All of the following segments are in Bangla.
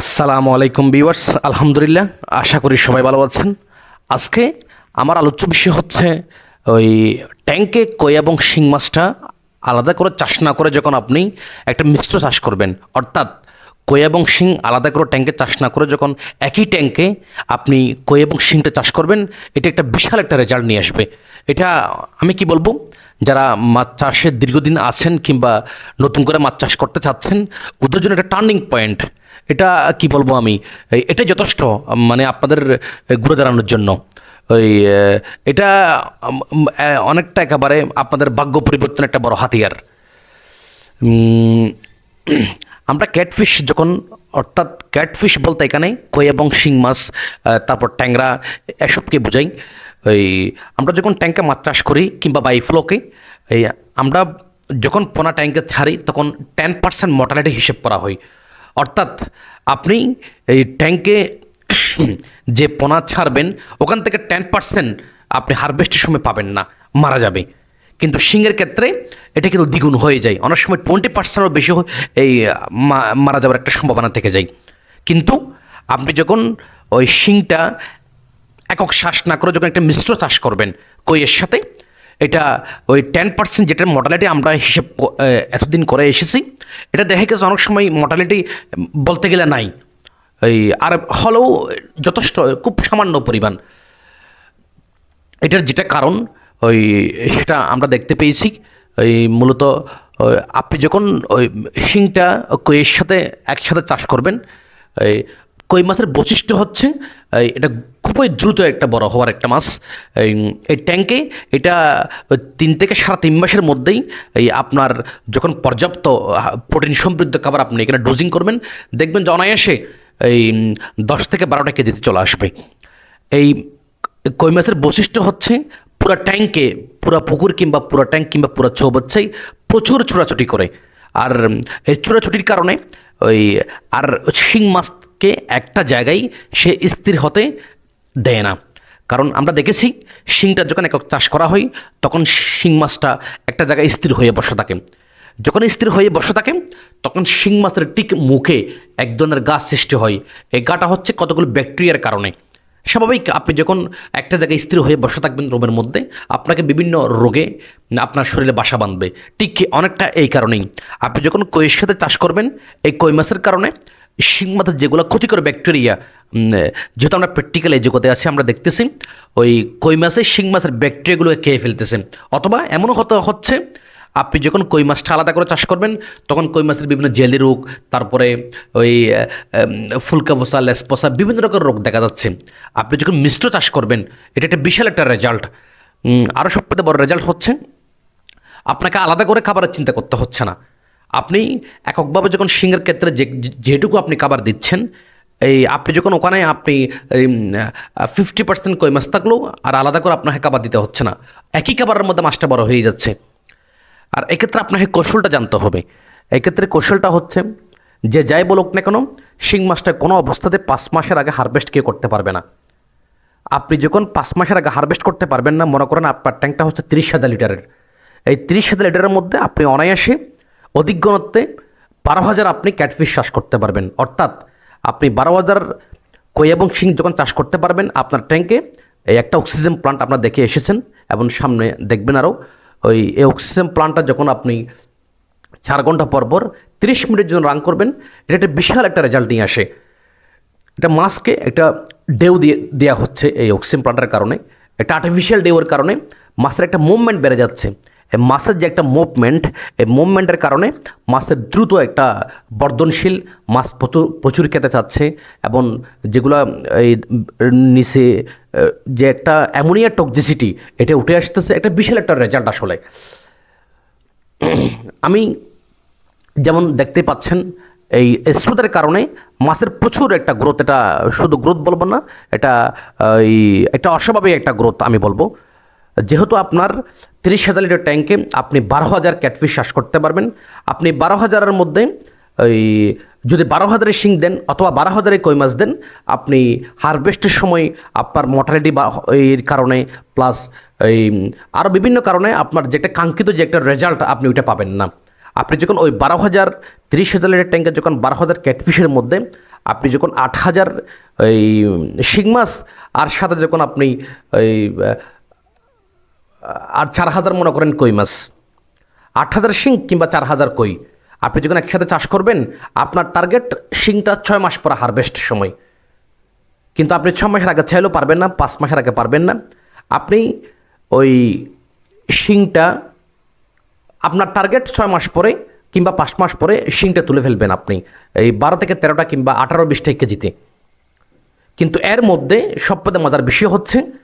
আসসালামু আলাইকুম ভিউয়ার্স, আলহামদুলিল্লাহ, আশা করি সবাই ভালো আছেন। আজকে আমার আলোচ্য বিষয় হচ্ছে ওই ট্যাঙ্কে কই এবং শিং মাছটা আলাদা করে চাষ না করে যখন আপনি একটা মিশ্র চাষ করবেন, অর্থাৎ কই এবং শিং আলাদা করে ট্যাঙ্কে চাষ না করে যখন একই ট্যাঙ্কে আপনি কই এবং শিংটা চাষ করবেন, এটা একটা বিশাল একটা রেজাল্ট নিয়ে আসবে। এটা আমি কি বলব? যারা মাছ চাষে দীর্ঘদিন আছেন কিংবা নতুন করে মাছ চাষ করতে চাচ্ছেন, ওদের জন্য একটা টার্নিং পয়েন্ট এটা কি বলব আমি? এটাই যথেষ্ট মানে আপনাদের ঘুরে দাঁড়ানোর জন্য। ওই এটা অনেকটা একেবারে আপনাদের ভাগ্য পরিবর্তন একটা বড় হাতিয়ার। আমরা ক্যাটফিশ যখন, অর্থাৎ ক্যাটফিশ বলতে এখানে কই এবং শিং মাছ তারপর ট্যাংরা, এসবকে বোঝাই। ওই, আমরা যখন ট্যাঙ্কে মাছ চাষ করি কিংবা বাইফ্লোকে, এই, আমরা যখন পোনা ট্যাঙ্কে ছাড়ি তখন টেন পার্সেন্ট মর্টালিটি হিসেব করা হয়। অর্থাৎ আপনি এই ট্যাঙ্কে যে পোনা ছাড়বেন, ওখান থেকে টেন পার্সেন্ট আপনি হারভেস্টের সময় পাবেন না, মারা যাবে। কিন্তু শিংয়ের ক্ষেত্রে এটা কিন্তু দ্বিগুণ হয়ে যায়। অনেক সময় টোয়েন্টি পার্সেন্টও বেশি এই মারা যাওয়ার একটা সম্ভাবনা থেকে যায়। কিন্তু আপনি যখন ওই শিংটা একক শ্বাস না করে যখন একটা মিশ্র চাষ করবেন, কইয়ের সাথে এটা ওই টেন পার্সেন্ট যেটার মর্টালিটি আমরা হিসেব এতদিন করে এসেছি, এটা দেখা গেছে অনেক সময় মর্টালিটি বলতে গেলে নাই। এই আর হলেও যথেষ্ট, খুব সামান্য পরিমাণ। এটার যেটা কারণ, ওই সেটা আমরা দেখতে পেয়েছি। ওই মূলত আপনি যখন ওই শিংটা কইয়ের সাথে একসাথে চাষ করবেন কই মাছের বৈশিষ্ট্য হচ্ছে এটা খুবই দ্রুত একটা বড় হওয়ার একটা মাছ। এই ট্যাঙ্কে এটা তিন থেকে সাড়ে তিন মাসের মধ্যেই এই আপনার যখন পর্যাপ্ত প্রোটিন সমৃদ্ধ খাবার আপনি এখানে ডোজিং করবেন, দেখবেন যে অনায়াসে এই দশ থেকে বারোটা কেজিতে চলে আসবে। এই কই মাছের বৈশিষ্ট্য হচ্ছে পুরো ট্যাঙ্কে পুরো পুকুর কিংবা পুরো ট্যাঙ্ক কিংবা পুরো চৌবাচ্চাই প্রচুর ছোটাছুটি করে। আর এই ছোটাছুটির কারণে ওই, আর শিং মাছকে একটা জায়গায় সে স্থির হতে দেয় না। কারণ আমরা দেখেছি, শিংটা যখন একক চাষ করা হয়, তখন শিং মাছটা একটা জায়গায় স্থির হয়ে বসে থাকে। যখন স্থির হয়ে বসে থাকে, তখন শিং মাছের ঠিক মুখে এক ধরনের গাছ সৃষ্টি হয়। এই গাটা হচ্ছে কতগুলো ব্যাকটেরিয়ার কারণে। স্বাভাবিক, আপনি যখন একটা জায়গায় স্থির হয়ে বসে থাকবেন রোমের মধ্যে, আপনাকে বিভিন্ন রোগে আপনার শরীরে বাসা বাঁধবে। ঠিক অনেকটা এই কারণেই। আপনি যখন কইয়ের সাথে চাষ করবেন, এই কই মাছের কারণে শিং মাছের যেগুলো ক্ষতিকর ব্যাকটেরিয়া যেহেতু আমরা প্র্যাকটিক্যাল এই জগতে আছি, আমরা দেখতেছি, ওই কই মাছের শিং মাছের ব্যাকটেরিয়াগুলোকে খেয়ে ফেলতেছে অথবা এমনও হতে হচ্ছে, আপনি যখন কই মাছটা আলাদা করে চাষ করবেন, তখন কই মাছের বিভিন্ন জেলি রোগ, তারপরে ওই ফুলকা বসা লেসপসা বিভিন্ন রকমের রোগ দেখা যাচ্ছে। আপনি যখন মিশ্র চাষ করবেন, এটা একটা বিশাল একটা রেজাল্ট আরও সবথেকে বড় রেজাল্ট হচ্ছে, আপনাকে আলাদা করে খাবারের চিন্তা করতে হচ্ছে না। আপনি এককভাবে যখন শিঙের ক্ষেত্রে যে, যেটুকু আপনি খাবার দিচ্ছেন, এই আপনি যখন ওখানে আপনি ফিফটি পার্সেন্ট কই মাছ থাকলেও আর আলাদা করে আপনাকে খাবার দিতে হচ্ছে না। একই খাবারের মধ্যে মাছটা বড় হয়ে যাচ্ছে। আর এক্ষেত্রে আপনাকে কৌশলটা জানতে হবে। এক্ষেত্রে কৌশলটা হচ্ছে, যে যাই বলুক না কেন, শিং মাছটা কোনো অবস্থাতে পাঁচ মাসের আগে হারভেস্ট কেউ করতে পারবে না। আপনি যখন পাঁচ মাসের আগে হারভেস্ট করতে পারবেন না, মনে করেন আপনার ট্যাঙ্কটা হচ্ছে তিরিশ হাজার লিটারের। এই তিরিশ হাজার লিটারের মধ্যে আপনি অনায়াসে অধিক ঘনত্বে বারো হাজার আপনি ক্যাটফিশ চাষ করতে পারবেন। অর্থাৎ আপনি বারো হাজার কই এবং শিং যখন চাষ করতে পারবেন, আপনার ট্যাঙ্কে এই একটা অক্সিজেন প্লান্ট আপনারা দেখে এসেছেন এবং সামনে দেখবেন আরও ওই এই অক্সিজেন প্লান্টটা যখন আপনি চার ঘণ্টা পর পর তিরিশ মিনিটের জন্য রান করবেন, এটা একটা বিশাল একটা রেজাল্ট নিয়ে আসে। এটা মাছকে একটা ডেউ দিয়ে দেওয়া হচ্ছে এই অক্সিজেন প্লান্টের কারণে। একটা আর্টিফিশিয়াল ডেউয়ের কারণে মাছের একটা মুভমেন্ট বেড়ে যাচ্ছে। মাছের যে একটা মুভমেন্ট এই মুভমেন্টের কারণে মাছের দ্রুত একটা বর্ধনশীল মাছ প্রচুর প্রচুর খেতে চাচ্ছে এবং যেগুলো, এই, নিচে যে একটা অ্যামোনিয়া টক্সিসিটি এটা উঠে আসতেছে, একটা বিশাল একটা রেজাল্ট আসলে। আমি যেমন দেখতে পাচ্ছেন, এই স্রোতের কারণে মাছের প্রচুর একটা গ্রোথ এটা শুধু গ্রোথ বলব না, এটা, এই, একটা অস্বাভাবিক একটা গ্রোথ আমি বলব। যেহেতু আপনার তিরিশ হাজার লিটার ট্যাঙ্কে আপনি বারো হাজার ক্যাটফিশ চাষ করতে পারবেন। আপনি বারো হাজারের মধ্যে ওই যদি বারো হাজারের শিং দেন অথবা বারো হাজারের কই মাছ দেন, আপনি হারভেস্টের সময় আপনার মর্টালিটি বা এর কারণে প্লাস এই আরও বিভিন্ন কারণে আপনার যেটা কাঙ্ক্ষিত যে একটা রেজাল্ট আপনি ওইটা পাবেন না। আপনি যখন ওই বারো হাজার, তিরিশ হাজার লিটার ট্যাঙ্কে যখন বারো হাজার ক্যাটফিশের মধ্যে আপনি যখন আট হাজার এই শিং মাছ, আর সাথে যখন আপনি এই আর চার হাজার মনে করেন কই মাছ? আট হাজার শিং কিংবা চার হাজার কই? আপনি যখন একসাথে চাষ করবেন, আপনার টার্গেট শিংটা ছয় মাস পরে হারভেস্ট সময়। কিন্তু আপনি ছ মাসের আগে চাইলেও পারবেন না, পাঁচ মাসের আগে পারবেন না। আপনি ওই শিংটা আপনার টার্গেট ছয় মাস পরে কিংবা পাঁচ মাস পরে শিংটা তুলে ফেলবেন আপনি। এই বারো থেকে তেরোটা কিংবা আঠারো বিশটা কেজিতে। কিন্তু এর মধ্যে সবথেকে মজার বিষয় হচ্ছে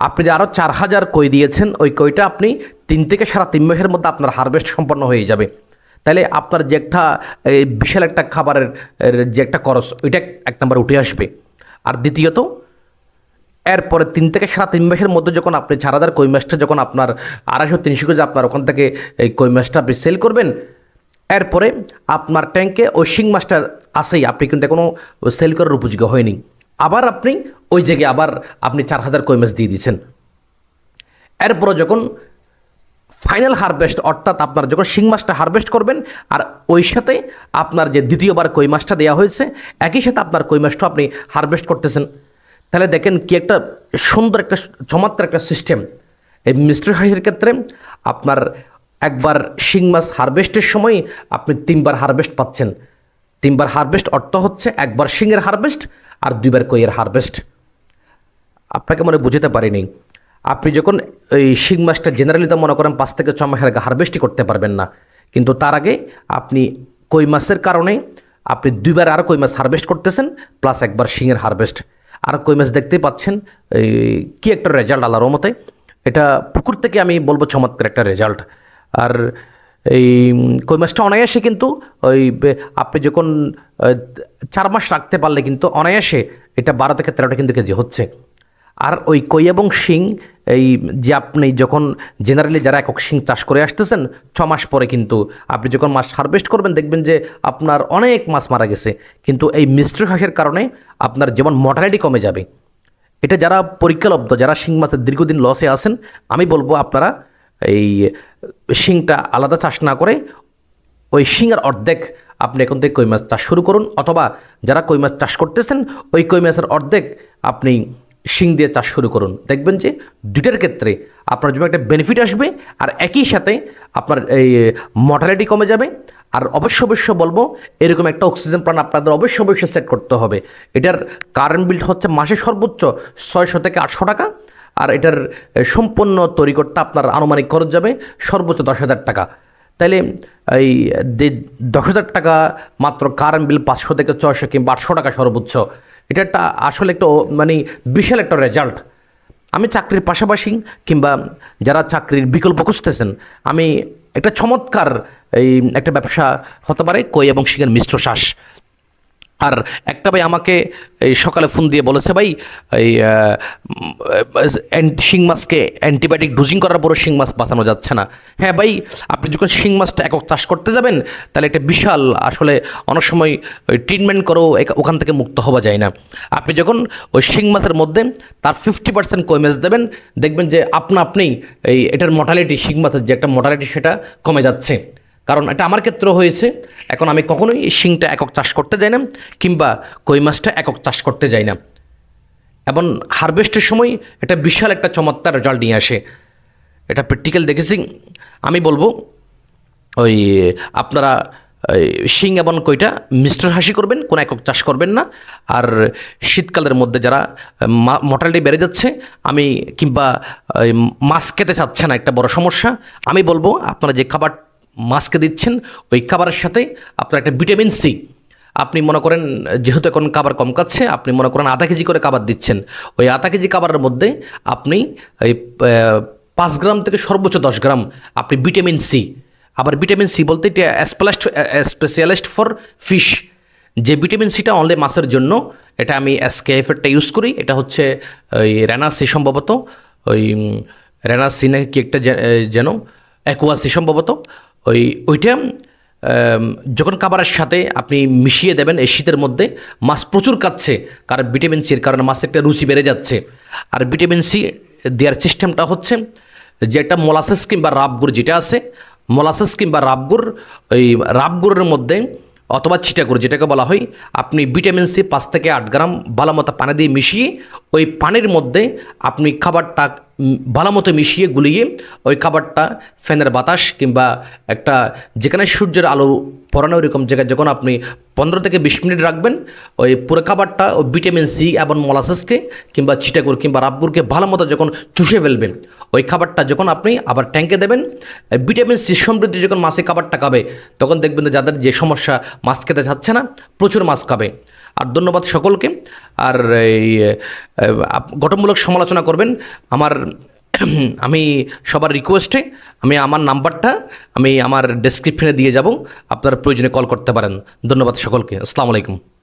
আপনি যে আরও চার হাজার কই দিয়েছেন, ওই কইটা আপনি তিন থেকে সারা তিন মাসের মধ্যে আপনার হারভেস্ট সম্পন্ন হয়ে যাবে। তাহলে আপনার যে একটা বিশাল একটা খাবারের যে একটা খরচ, ওইটা এক নাম্বার উঠে আসবে। আর দ্বিতীয়ত, এরপরে তিন থেকে সারা তিন মাসের মধ্যে যখন আপনি চার হাজার কই মাছটা যখন আপনার আড়াইশো, তিনশো কেজি আপনার ওখান থেকে এই কই মাছটা আপনি সেল করবেন, এরপরে আপনার ট্যাঙ্কে ওই শিং মাছটা আসেই আপনি কিন্তু এখনও সেল করার উপযোগী হয়নি। আবার আপনি ওই জায়গায় আবার আপনি চার হাজার কই মাছ দিয়ে দিচ্ছেন এরপরে যখন ফাইনাল হারভেস্ট অর্থাৎ আপনার যখন শিং মাছটা হারভেস্ট করবেন, আর ওই সাথে আপনার যে দ্বিতীয়বার কই মাছটা দেওয়া হয়েছে, একই সাথে আপনার কই মাছটা আপনি হারভেস্ট করতেছেন। তাহলে দেখেন কি একটা সুন্দর একটা চমৎকার একটা সিস্টেম এই মিশ্র হাঁসের ক্ষেত্রে আপনার একবার শিং মাছ হারভেস্টের সময় আপনি তিনবার হারভেস্ট পাচ্ছেন। তিনবার হারভেস্ট অর্থ হচ্ছে একবার শিংয়ের হারভেস্ট আর দুইবার কইয়ের হারভেস্ট আপনাকে মনে বুঝতে পারিনি। আপনি যখন এই শিং মাছটা জেনারেলি তো মনে করেন পাঁচ থেকে ছ মাসের আগে হারভেস্টই করতে পারবেন না। কিন্তু তার আগে আপনি কই মাছের কারণে আপনি দুইবার আর কই মাছ হারভেস্ট করতেছেন প্লাস একবার শিঙের হারভেস্ট আর কই মাছ দেখতেই পাচ্ছেন, এই কী একটা রেজাল্ট আল্লাহর মতে এটা পুকুর থেকে আমি বলব চমৎকার একটা রেজাল্ট আর এই কই মাছটা অনায়াসে কিন্তু ওই আপনি যখন চার মাস রাখতে পারলে কিন্তু অনায়াসে এটা বারো থেকে তেরোটা কিন্তু কেজি হচ্ছে। আর ওই কই এবং শিং, এই যে আপনি যখন জেনারেলি যারা একক শিং চাষ করে আসতেছেন, ছ মাস পরে কিন্তু আপনি যখন মাছ হারভেস্ট করবেন, দেখবেন যে আপনার অনেক মাছ মারা গেছে। কিন্তু এই মিশ্র ঘাসের কারণে আপনার যেমন মর্টালিটি কমে যাবে। এটা যারা পরীক্ষালব্ধ যারা শিং মাছের দীর্ঘদিন লসে আছেন, আমি বলব আপনারা এই শিংটা আলাদা চাষ না করে ওই শিঙের অর্ধেক আপনি এখন থেকে কই মাছ চাষ শুরু করুন অথবা যারা কই মাছ চাষ করতেছেন, ওই কই মাছের অর্ধেক আপনি শিং দিয়ে চাষ শুরু করুন। দেখবেন যে দুইটার ক্ষেত্রে আপনার জন্য একটা বেনিফিট আসবে আর একই সাথে আপনার এই মর্টালিটি কমে যাবে। আর অবশ্য অবশ্য বলব, এরকম একটা অক্সিজেন প্ল্যান আপনাদের অবশ্য অবশ্যই সেট করতে হবে। এটার কারেন্ট বিল হচ্ছে মাসে সর্বোচ্চ ছয়শো থেকে আটশো টাকা। আর এটার সম্পূর্ণ তৈরি করতে আপনার আনুমানিক খরচ যাবে সর্বোচ্চ দশ হাজার টাকা। তাইলে, এই দশ হাজার টাকা মাত্র কারেন্ট বিল পাঁচশো থেকে ছয়শো কিংবা আটশো টাকা সর্বোচ্চ। এটা একটা আসলে একটা মানে বিশাল একটা রেজাল্ট আমি চাকরির পাশাপাশি কিংবা যারা চাকরির বিকল্প খুঁজতেছেন, আমি একটা চমৎকার, এই, একটা ব্যবসা হতে পারে কই এবং শিঙের মিশ্র শ্বাস আর একটা ভাই আমাকে এই সকালে ফোন দিয়ে বলেছে, ভাই, এই শিং মাছকে অ্যান্টিবায়োটিক ডোজিং করার পরও শিং মাছ বাঁচানো যাচ্ছে না। হ্যাঁ ভাই, আপনি যখন শিং মাছটা একক চাষ করতে যাবেন, তাহলে একটা বিশাল আসলে অনেক সময় ওই ট্রিটমেন্ট করেও ওখান থেকে মুক্ত হওয়া যায় না। আপনি যখন ওই শিং মাছের মধ্যে তার ফিফটি পার্সেন্ট কৈমেজ দেবেন দেখবেন যে আপনা আপনি এই এটার মর্টালিটি শিং মাছের যে একটা মর্টালিটি সেটা কমে যাচ্ছে। কারণ এটা আমার ক্ষেত্রে হয়েছে। এখন আমি কখনোই শিংটা একক চাষ করতে যাই না, কিংবা কই মাছটা একক চাষ করতে যাই না। এবং হারভেস্টের সময় এটা বিশাল একটা চমৎকার রেজাল্ট নিয়ে আসে। এটা প্র্যাকটিক্যাল দেখেছি। আমি বলব, ওই আপনারা শিং এবং কইটা মিশ্র হাসি করবেন, কোনো একক চাষ করবেন না। আর শীতকালের মধ্যে যারা মর্টালিটি বেড়ে যাচ্ছে, আমি কিংবা মাছ খেতে চাচ্ছে না, একটা বড় সমস্যা। আমি বলব, আপনারা যে খাবার মাছকে দিচ্ছেন, ওই খাবারের সাথে আপনার একটা ভিটামিন সি। আপনি মনে করেন, যেহেতু এখন খাবার কম খাচ্ছে, আপনি মনে করেন আধা কেজি করে খাবার দিচ্ছেন। ওই আধা কেজি খাবারের মধ্যে আপনি এই পাঁচ গ্রাম থেকে সর্বোচ্চ দশ গ্রাম আপনি ভিটামিন সি। আবার ভিটামিন সি বলতে এটা স্পেলাস্ট স্পেশালিস্ট ফর ফিশ যে ভিটামিন সিটা অনলি মাছের জন্য, এটা আমি এসকেএফেরটা ইউজ করি। এটা হচ্ছে, ওই রেনাসি সম্ভবত, ওই রেনাসি না কি একটা যেন অ্যাকুয়াসি সম্ভবত। ওই, ওইটা যখন খাবারের সাথে আপনি মিশিয়ে দেবেন এই শীতের মধ্যে, মাছ প্রচুর কাচ্ছে কারণ ভিটামিন সির কারণে মাছের একটা রুচি বেড়ে যাচ্ছে। আর ভিটামিন সি দেওয়ার সিস্টেমটা হচ্ছে যে একটা মোলাসেস কিংবা রাবগুড় যেটা আছে, মোলাসেস কিংবা রাবগুড়, ওই রাবগুড়ের মধ্যে অথবা চিটাগুড় যেটাকে বলা হয়, আপনি ভিটামিন সি পাঁচ থেকে আট গ্রাম ভালো মতো পানি দিয়ে মিশিয়ে ওই পানির মধ্যে আপনি খাবারটা উম, ভালো মতো মিশিয়ে গুলিয়ে ওই খাবারটা ফ্যানের বাতাস কিংবা একটা যেখানে সূর্যের আলো পড়ানো ওইরকম জায়গায় যখন আপনি পনেরো থেকে বিশ মিনিট রাখবেন ওই পুরো খাবারটা ওই ভিটামিন সি এবং মলাসেসকে কিংবা চিটাগুড় কিংবা রাবগুড়কে ভালো মতো যখন চুষে ফেলবেন ওই খাবারটা যখন আপনি আবার ট্যাঙ্কে দেবেন ভিটামিন সি সমৃদ্ধি যখন মাছে খাবারটা খাবে তখন দেখবেন যাদের যে সমস্যা মাছ খেতে চাচ্ছে না প্রচুর মাছ খাবে। আর ধন্যবাদ সকলকে। আর এই গঠনমূলক সমালোচনা করবেন। আমার, আমি সবার রিকোয়েস্টে আমি আমার নাম্বারটা, আমি আমার ডেসক্রিপশনে দিয়ে যাব। আপনার প্রয়োজনে কল করতে পারেন। ধন্যবাদ সকলকে। আসসালামু আলাইকুম।